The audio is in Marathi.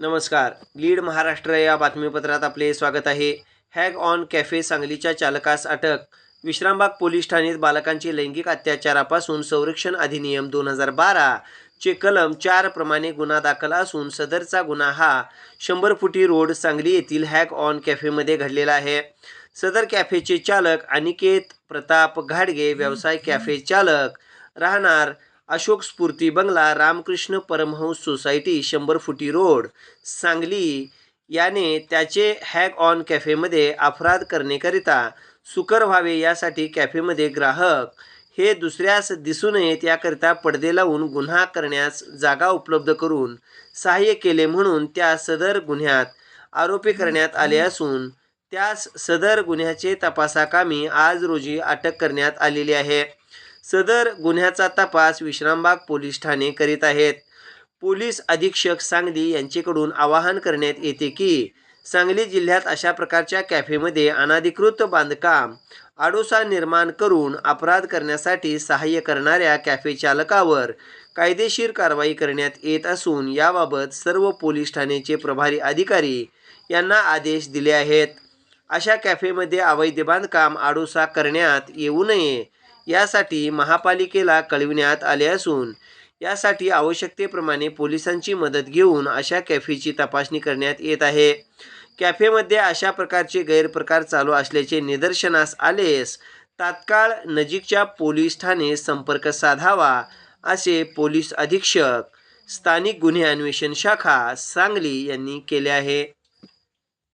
नमस्कार. लीड महाराष्ट्र या बातमीपत्रात आपले स्वागत आहे. हॅग ऑन कॅफे सांगलीच्या चालकास अटक. विश्रामबाग पोलीस ठाण्यात बालकांचे लैंगिक अत्याचारापासून संरक्षण अधिनियम दोन हजार बारा चे कलम चार प्रमाणे गुन्हा दाखल असून सदरचा गुन्हा हा शंभर फुटी रोड सांगली येथील हॅग ऑन कॅफेमध्ये घडलेला आहे. सदर कॅफेचे चालक अनिकेत प्रताप घाडगे व्यवसाय कॅफे चालक राहणार अशोक स्फूर्ती बंगला रामकृष्ण परमहंस सोसायटी शंभर फुटी रोड सांगली. याने त्याचे हॅग ऑन कॅफेमध्ये अपराध करण्याकरिता सुकर व्हावे यासाठी कॅफेमध्ये ग्राहक. हे दुसऱ्यास दिसू नयेत याकरिता पडदे लावून गुन्हा करण्यास जागा उपलब्ध करून सहाय्य केले म्हणून त्या सदर गुन्ह्यात आरोपी करण्यात आले असून त्यास सदर गुन्ह्याचे तपासाकामी आज रोजी अटक करण्यात आलेली आहे. सदर गुन्ह्याचा तपास विश्रामबाग पोलीस ठाणे करीत आहेत. पोलीस अधीक्षक सांगली यांचेकडून आवाहन करण्यात येते की सांगली जिल्ह्यात अशा प्रकारच्या कॅफेमध्ये अनाधिकृत बांधकाम आडोसा निर्माण करून अपराध करण्यासाठी सहाय्य करणाऱ्या कॅफे चालकावर कायदेशीर कारवाई करण्यात येत असून याबाबत सर्व पोलीस ठाण्याचे प्रभारी अधिकारी यांना आदेश दिले आहेत. अशा कॅफेमध्ये अवैध बांधकाम आडोसा करण्यात येऊ नये यासाठी महापालिकेला कळविण्यात आले असून यासाठी आवश्यकतेप्रमाणे पोलिसांची मदत घेऊन अशा कॅफेची तपासणी करण्यात येत आहे. कॅफेमध्ये अशा प्रकारचे गैरप्रकार चालू असल्याचे निदर्शनास आलेस तात्काळ नजीकच्या पोलीस ठाणे संपर्क साधावा असे पोलीस अधीक्षक स्थानिक गुन्हे अन्वेषण शाखा सांगली यांनी केले आहे.